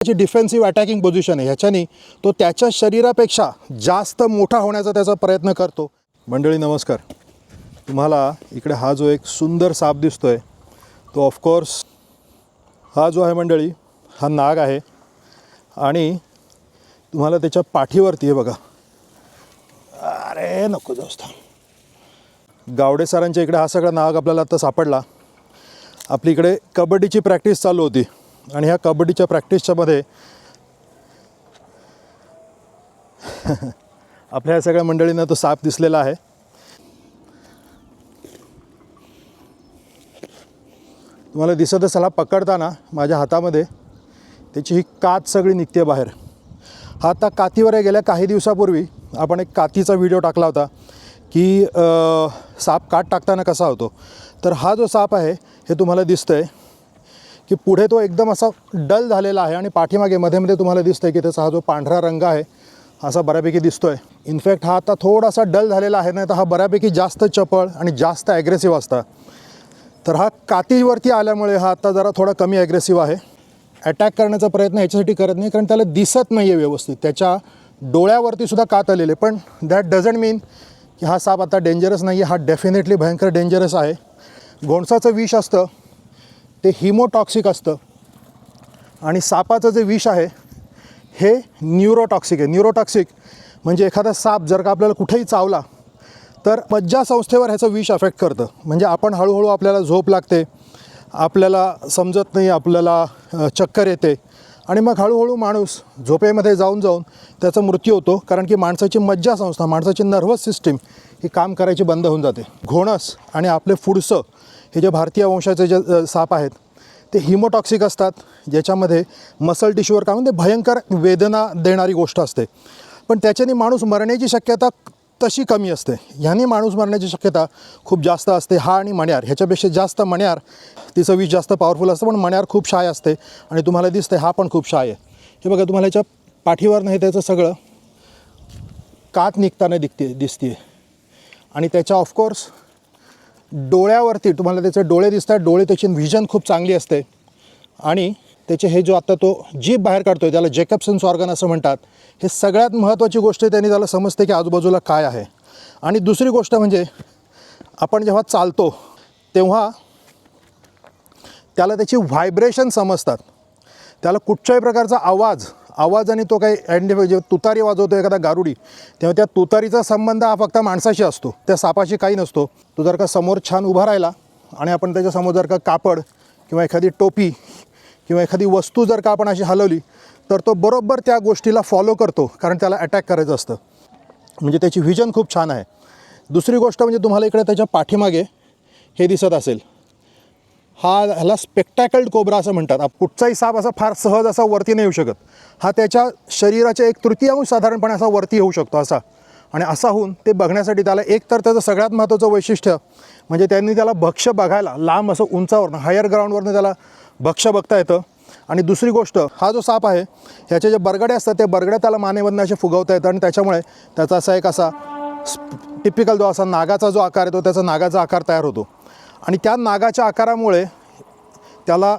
त्याची defensive attacking position आहे ह्याच्याने तो त्याच्या शरीरापेक्षा जास्त मोठा होण्याचा त्याचा प्रयत्न करतो. मंडळी नमस्कार. तुम्हाला इकडे हा जो एक सुंदर साप दिसतोय तो ऑफकोर्स हा जो आहे मंडळी हा नाग आहे. आणि तुम्हाला त्याच्या पाठीवरती आहे बघा. अरे नको जास्त गावडे सरांच्या इकडे हा सगळा नाग आपल्याला आत्ता सापडला. आपली इकडे कबड्डीची प्रॅक्टिस चालू होती. आणि ह्या कबड्डीच्या प्रॅक्टिसच्यामध्ये आपल्या ह्या सगळ्या मंडळींना तो साप दिसलेला आहे. तुम्हाला दिसत असेल हा पकडताना माझ्या हातामध्ये त्याची ही कात सगळी निघते बाहेर. हा आता कातीवर गेल्या काही दिवसापूर्वी आपण एक कातीचा व्हिडिओ टाकला होता की साप काट टाकताना कसा होतो. तर हा जो साप आहे हे तुम्हाला दिसतं आहे की पुढे तो एकदम असा डल झालेला आहे आणि पाठीमागे मध्ये मध्ये तुम्हाला दिसतं आहे की त्याचा हा जो पांढरा रंग आहे असा बऱ्यापैकी दिसतो आहे इनफॅक्ट हा आता थोडासा डल झालेला आहे नाही तर हा बऱ्यापैकी जास्त चपळ आणि जास्त ॲग्रेसिव्ह असता. तर हा कातीवरती आल्यामुळे हा आता जरा थोडा कमी ॲग्रेसिव्ह आहे. अटॅक करण्याचा प्रयत्न ह्याच्यासाठी करत नाही कारण त्याला दिसत नाही आहे व्यवस्थित. त्याच्या डोळ्यावरती सुद्धा कात आलेले पण दॅट डझंट मीन की हा साप आता डेंजरस नाही आहे हा डेफिनेटली भयंकर डेंजरस आहे. घोणसाचं विष असतं. ते हिमोटॉक्सिक असतं. आणि सापाचं जे विष आहे हे न्यूरोटॉक्सिक आहे. न्यूरोटॉक्सिक म्हणजे एखादा साप जर का आपल्याला कुठेही चावला तर मज्जासंस्थेवर ह्याचं विष अफेक्ट करतं. म्हणजे आपण हळूहळू आपल्याला झोप लागते आपल्याला समजत नाही आपल्याला चक्कर येते. आणि मग हळूहळू माणूस झोपेमध्ये जाऊन जाऊन त्याचा मृत्यू होतो कारण की माणसाची मज्जासंस्था माणसाची नर्वस सिस्टीम ही काम करायची बंद होऊन जाते. घोणस आणि आपले फुडसं हे जे भारतीय वंशाचे जे साप आहेत ते हिमोटॉक्सिक असतात. ज्याच्यामध्ये मसल टिश्यूवर काय म्हणते भयंकर वेदना देणारी गोष्ट असते. पण त्याच्याने माणूस मरण्याची शक्यता तशी कमी असते. ह्याने माणूस मरण्याची शक्यता खूप जास्त असते. हा आणि मण्यार ह्याच्यापेक्षा जास्त मण्यार तिचं विष जास्त पॉवरफुल असतं पण मण्यार खूप शाय असते आणि तुम्हाला दिसते हा पण खूप शाय आहे. हे बघा तुम्हाला याच्या पाठीवर नाही त्याचं सगळं कात निघताना दिसते दिसते आणि त्याच्या ऑफकोर्स डोळ्यावरती तुम्हाला त्याचे डोळे दिसतात डोळे त्याची व्हिजन खूप चांगली असते. आणि त्याचे हे जो आता तो जीभ बाहेर काढतो आहे त्याला जेकबसन्स ऑर्गन असं म्हणतात हे सगळ्यात महत्त्वाची गोष्ट त्यांनी त्याला समजते की आजूबाजूला काय आहे. आणि दुसरी गोष्ट म्हणजे आपण जेव्हा चालतो तेव्हा त्याला त्याची व्हायब्रेशन समजतात. त्याला कुठच्याही प्रकारचा आवाज आवाजाने तो काही आयडेंटिफाय जे म्हणजे तुतारी वाजवतो एखादा गारुडी तेव्हा त्या तुतारीचा संबंध हा फक्त माणसाशी असतो. त्या सापाशी काही नसतो. तो जर का समोर छान उभा राहिला आणि आपण त्याच्यासमोर जर का कापड किंवा एखादी टोपी किंवा एखादी वस्तू जर का आपण अशी हलवली तर तो बरोबर त्या गोष्टीला फॉलो करतो कारण त्याला अटॅक करायचं असतं. म्हणजे त्याची व्हिजन खूप छान आहे. दुसरी गोष्ट म्हणजे तुम्हाला इकडे त्याच्या पाठीमागे हे दिसत असेल. हा ह्याला स्पेक्टॅकल्ड कोबरा असं म्हणतात. कुठचाही साप असा फार सहज असा वरती नाही येऊ शकत. हा त्याच्या शरीराच्या एक तृतीयांश साधारणपणे असा वरती येऊ शकतो असा. आणि असा होऊन ते बघण्यासाठी त्याला एक तर त्याचं सगळ्यात महत्त्वाचं वैशिष्ट्य म्हणजे त्यांनी त्याला भक्ष बघायला लांब असं उंचावरनं हायर ग्राउंडवरनं त्याला भक्ष बघता येतं. आणि दुसरी गोष्ट हा जो साप आहे ह्याचे जे बरगडे असतात ते बरगड्या त्याला मानेमधनं असे फुगवता येतं. आणि त्याच्यामुळे त्याचा असा एक असा टिपिकल जो असा नागाचा जो आकार येतो त्याचा नागाचा आकार तयार होतो. आणि त्या नागाच्या आकारामुळे त्याला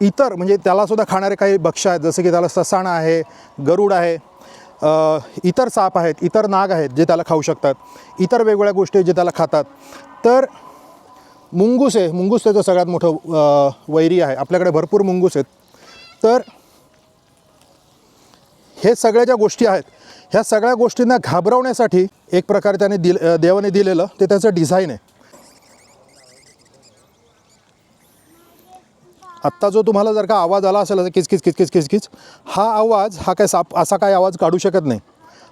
इतर म्हणजे त्यालासुद्धा खाणारे काही भक्ष आहेत जसं की त्याला ससाणा आहे गरुड आहे इतर साप आहेत इतर नाग आहेत जे त्याला खाऊ शकतात इतर वेगवेगळ्या गोष्टी जे त्याला खातात. तर मुंगूस आहे मुंगूस त्याचं सगळ्यात मोठं वैरी आहे. आपल्याकडे भरपूर मुंगूस आहेत. तर हे सगळ्या ज्या गोष्टी आहेत ह्या सगळ्या गोष्टींना घाबरवण्यासाठी एक प्रकारे त्याने दिल देवाने दिलेलं ते त्याचं डिझाईन आहे. आत्ता जो तुम्हाला जर का आवाज आला असेल किच किच किच किच किच किच हा आवाज हा काय साप असा काय आवाज काढू शकत नाही.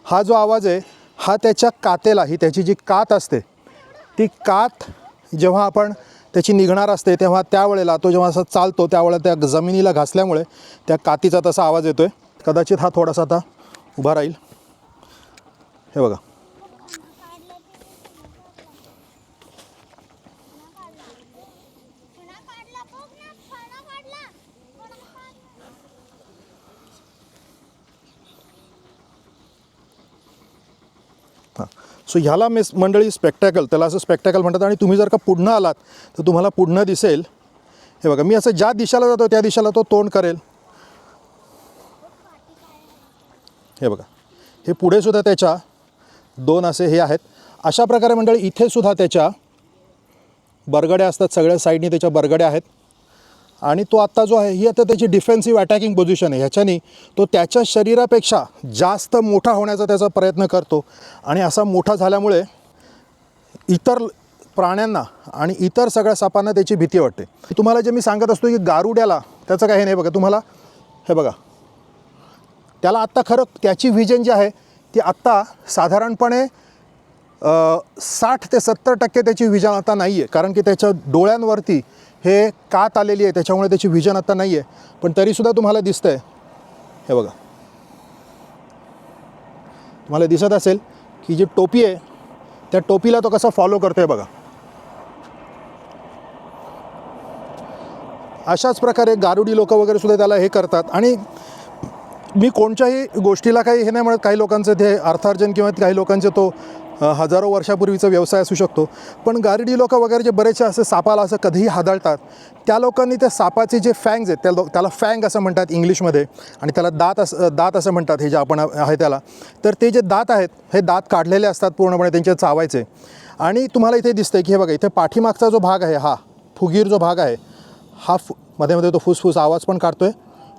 हा जो आवाज आहे हा त्याच्या कातेला ही त्याची जी कात असते ती कात जेव्हा आपण त्याची निघणार असते तेव्हा त्यावेळेला तो जेव्हा असा चालतो त्यावेळेला त्या जमिनीला घासल्यामुळे त्या कातीचा तसा आवाज येतो आहे कदाचित हा थोडासा आता उभा राहील. हे बघा. सो ह्याला मी मंडळी स्पेक्टॅकल त्याला असं स्पेक्टॅकल म्हणतात. आणि तुम्ही जर का पुढनं आलात तर तुम्हाला पुढनं दिसेल. हे बघा मी असं ज्या दिशेला जातो त्या दिशेला तो तोंड करेल. हे बघा हे पुढेसुद्धा त्याच्या दोन असे हे आहेत. अशा प्रकारे मंडळी इथेसुद्धा त्याच्या बरगड्या असतात. सगळ्या साईडनी त्याच्या बरगड्या आहेत. आणि तो आत्ता जो आहे ही आता त्याची डिफेन्सिव्ह अटॅकिंग पोझिशन आहे. ह्याच्यानी तो त्याच्या शरीरापेक्षा जास्त मोठा होण्याचा त्याचा प्रयत्न करतो. आणि असा मोठा झाल्यामुळे इतर प्राण्यांना आणि इतर सगळ्या सापांना त्याची भीती वाटते. तुम्हाला जे मी सांगत असतो की गारुड्याला त्याचं काही नाही बघा. तुम्हाला हे बघा. त्याला आत्ता खरं त्याची व्हिजन जी आहे ती आत्ता साधारणपणे साठ ते सत्तर टक्के त्याची विजन आता नाही आहे कारण की त्याच्या डोळ्यांवरती हे कात आलेली आहे त्याच्यामुळे त्याची व्हिजन आता नाही आहे पण तरीसुद्धा तुम्हाला दिसतं आहे हे बघा. तुम्हाला दिसत असेल की जी टोपी आहे त्या टोपीला तो कसा फॉलो करतोय बघा. अशाच प्रकारे गारुडी लोक वगैरे सुद्धा त्याला हे करतात. आणि मी कोणत्याही गोष्टीला काही हे नाही म्हणत काही लोकांचं ते अर्थार्जन किंवा काही लोकांचे तो हजारो वर्षापूर्वीचा व्यवसाय असू शकतो. पण गारडी लोक वगैरे जे बरेचसे असे सापाला असं कधीही हादळतात त्या लोकांनी त्या सापाचे जे फँग्स आहेत त्या लो त्याला फँग असं म्हणतात इंग्लिशमध्ये आणि त्याला दात असं दात असं म्हणतात हे जे आपण आहे त्याला. तर ते जे दात आहेत हे दात काढलेले असतात पूर्णपणे त्यांचे चावायचे. आणि तुम्हाला इथे दिसतं की हे बघा इथे पाठीमागचा जो भाग आहे हा फुगीर जो भाग आहे हा फु मध्ये मध्ये तो फुसफुस आवाज पण काढतोय.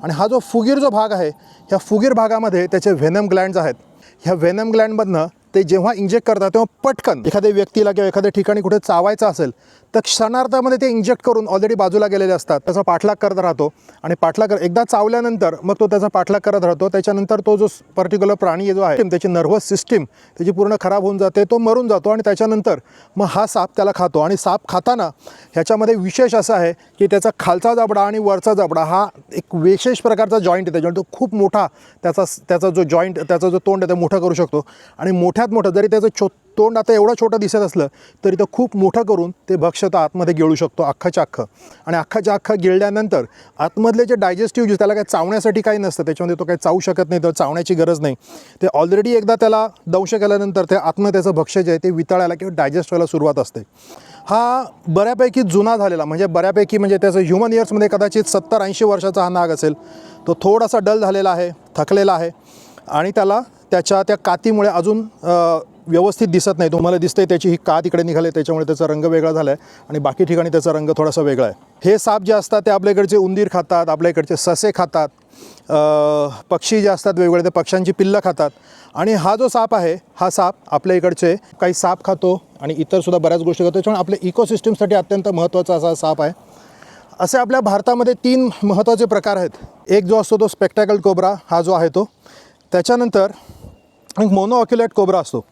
आणि हा जो फुगीर जो भाग आहे ह्या फुगीर भागामध्ये त्याचे व्हेनम ग्लँड्स आहेत. ह्या व्हेनम ग्लँडमधनं ते जेव्हा इंजेक्ट करतात तेव्हा पटकन एखाद्या व्यक्तीला किंवा एखाद्या ठिकाणी कुठे चावायचं असेल तर क्षणार्धामध्ये ते इंजेक्ट करून ऑलरेडी बाजूला गेलेले असतात. त्याचा पाठलाग करत राहतो. आणि पाठलाग कर एकदा चावल्यानंतर मग तो त्याचा पाठलाग करत राहतो. त्याच्यानंतर तो जो पर्टिक्युलर प्राणी जो आहे त्याची नर्व्हस सिस्टीम त्याची पूर्ण खराब होऊन जाते तो मरून जातो आणि त्याच्यानंतर मग हा साप त्याला खातो. आणि साप खाताना ह्याच्यामध्ये विशेष असं आहे की त्याचा खालचा जबडा आणि वरचा जबडा हा एक विशेष प्रकारचा जॉईंट आहे त्याच्यामुळे तो खूप मोठा त्याचा त्याचा जो जॉईंट त्याचा जो तोंड आहे ते मोठं करू शकतो. आणि मोठ्यात मोठं जरी त्याचं छो तोंड आता एवढं छोटं दिसत असलं तरी तो खूप मोठं करून ते भक्ष तर आतमध्ये गिळू शकतो अख्खाच्या अख्खं. आणि अख्खाच्या अख्खं गिळल्यानंतर आतमधले जे डायजेस्टिव्ह ज्यूस त्याला काही चावण्यासाठी काही नसतं त्याच्यामध्ये तो काही चावू शकत नाही तर चावण्याची गरज नाही. ते ऑलरेडी एकदा त्याला दंश केल्यानंतर ते आतमध्ये त्याचं भक्ष्य जे आहे ते वितळायला किंवा डायजेस्ट व्हायला सुरुवात असते. हा बऱ्यापैकी जुना झालेला म्हणजे बऱ्यापैकी म्हणजे त्याचं ह्युमन इयर्समध्ये कदाचित सत्तर ऐंशी वर्षाचा हा नाग असेल तो थोडासा डल झालेला आहे थकलेला आहे. आणि त्याला त्याच्या त्या कातीमुळे अजून व्यवस्थित दिसत नाही. तुम्हाला दिसतंय त्याची ही का तिकडे निघाले त्याच्यामुळे त्याचा रंग वेगळा झाला आहे आणि बाकी ठिकाणी त्याचा रंग थोडासा वेगळा आहे. हे साप जे असतात ते आपल्या इकडचे उंदीर खातात आपल्या इकडचे ससे खातात पक्षी जे असतात वेगवेगळे ते पक्ष्यांची पिल्लं खातात. आणि हा जो साप आहे हा साप आपल्या इकडचे काही साप खातो आणि इतरसुद्धा बऱ्याच गोष्टी खातो त्याच्यामुळे आपल्या इकोसिस्टमसाठी अत्यंत महत्त्वाचा असा साप आहे. असे आपल्या भारतामध्ये तीन महत्त्वाचे प्रकार आहेत. एक जो असतो तो स्पेक्टॅकल कोबरा हा जो आहे तो. त्याच्यानंतर एक मोनोऑक्युलेट कोबरा असतो.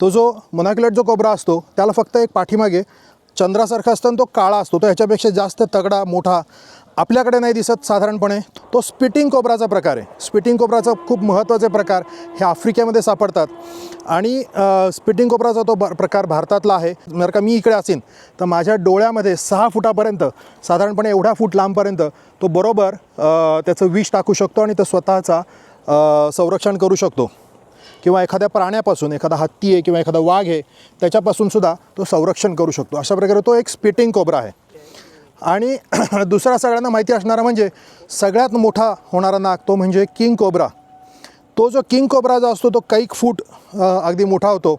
तो जो मोनॉक्युलेट जो कोबरा असतो त्याला फक्त एक पाठीमागे चंद्रासारखा असतो आणि तो काळा असतो. तो ह्याच्यापेक्षा जास्त तगडा मोठा आपल्याकडे नाही दिसत साधारणपणे. तो स्पिटिंग कोबराचा प्रकार आहे. स्पिटिंग कोबराचा खूप महत्त्वाचे प्रकार हे आफ्रिकेमध्ये सापडतात. आणि स्पिटिंग कोबराचा तो ब प्रकार भारतातला आहे. जर का मी इकडे असेन तर माझ्या डोळ्यामध्ये सहा फुटापर्यंत साधारणपणे एवढ्या फूट लांबपर्यंत तो बरोबर त्याचं विष टाकू शकतो आणि तो स्वतःचा संरक्षण करू शकतो. किंवा एखाद्या प्राण्यापासून एखादा हत्ती आहे किंवा एखादा वाघ आहे त्याच्यापासून सुद्धा तो संरक्षण करू शकतो. अशा प्रकारे तो एक स्पिटिंग कोबरा आहे. आणि दुसरा सगळ्यांना माहिती असणारा म्हणजे सगळ्यात मोठा होणारा नाग तो म्हणजे किंग कोबरा तो जो किंग कोबरा जो असतो तो कैक फूट अगदी मोठा होतो.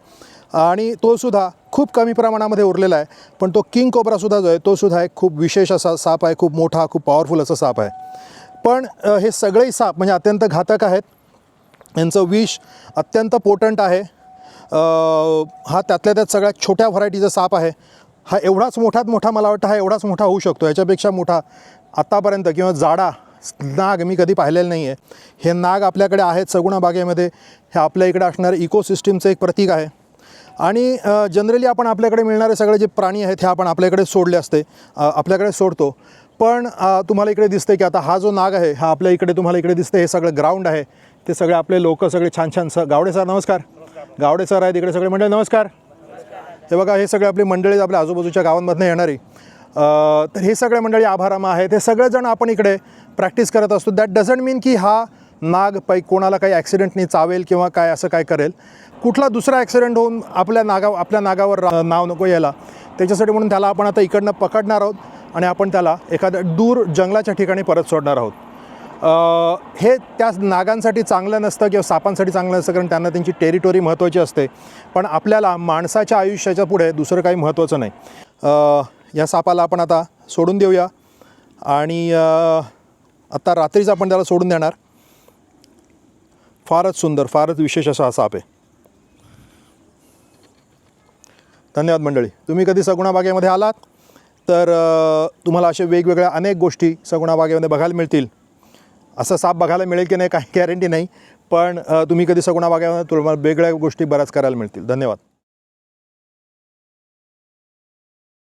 आणि तो सुद्धा खूप कमी प्रमाणामध्ये उरलेला आहे. पण तो किंग कोबरासुद्धा जो आहे तो सुद्धा एक खूप विशेष असा साप आहे खूप मोठा खूप पॉवरफुल असा साप आहे. पण हे सगळेही साप म्हणजे अत्यंत घातक आहेत. यांचं विष अत्यंत पोटंट आहे. हा त्यातल्या त्यात सगळ्यात छोट्या व्हरायटीचा साप आहे. हा एवढाच मोठात मोठा मला वाटतं हा एवढाच मोठा होऊ शकतो. याच्यापेक्षा मोठा आत्तापर्यंत किंवा जाडा नाग मी कधी पाहिलेलं नाही आहे हे नाग आपल्याकडे आहेत सगुणा बागेमध्ये. हे आपल्या इकडे असणारं इकोसिस्टीमचं एक प्रतीक आहे. आणि जनरली आपण आपल्याकडे मिळणारे सगळे जे प्राणी आहेत हे आपण आपल्याकडे सोडले असते. आपल्याकडे सोडतो. पण तुम्हाला इकडे दिसते की आता हा जो नाग आहे हा आपल्या इकडे तुम्हाला इकडे दिसते हे सगळं ग्राउंड आहे. ते सगळे आपले लोक सगळे छान छान स गावडे सर नमस्कार. गावडे सर आहेत इकडे सगळे मंडळी नमस्कार. हे बघा हे सगळे आपली मंडळी आपल्या आजूबाजूच्या गावांमधनं येणारी. तर हे सगळे मंडळी आभारामा आहेत. हे सगळेजण आपण इकडे प्रॅक्टिस करत असतो. दॅट डझंट मीन की हा नाग पै कोणाला काही ॲक्सिडेंटनी चावेल किंवा काय असं काय करेल. कुठला दुसरा ॲक्सिडेंट होऊन आपल्या नागा आपल्या नागावर नाव नको यायला. त्याच्यासाठी म्हणून त्याला आपण आता इकडनं पकडणार आहोत आणि आपण त्याला एखाद्या दूर जंगलाच्या ठिकाणी परत सोडणार आहोत. हे त्या नागांसाठी चांगलं नसतं किंवा सापांसाठी चांगलं नसतं कारण त्यांना त्यांची टेरिटोरी महत्त्वाची असते. पण आपल्याला माणसाच्या आयुष्याच्या पुढे दुसरं काही महत्त्वाचं नाही. या सापाला आपण आता सोडून देऊया. आणि आत्ता आता रात्रीच आपण त्याला सोडून देणार. फारच सुंदर फारच विशेष असा हा साप आहे. धन्यवाद मंडळी. तुम्ही कधी सगुणा बागेमध्ये आलात? तर तुम्हाला असे वेगवेगळ्या अनेक गोष्टी सगुणा बागेमध्ये बघायला मिळतील. असं साप बघायला मिळेल की नाही काही गॅरंटी नाही. पण तुम्ही कधी सगुणा बागेमध्ये तुम्हाला वेगळ्या गोष्टी बऱ्याच करायला मिळतील. धन्यवाद.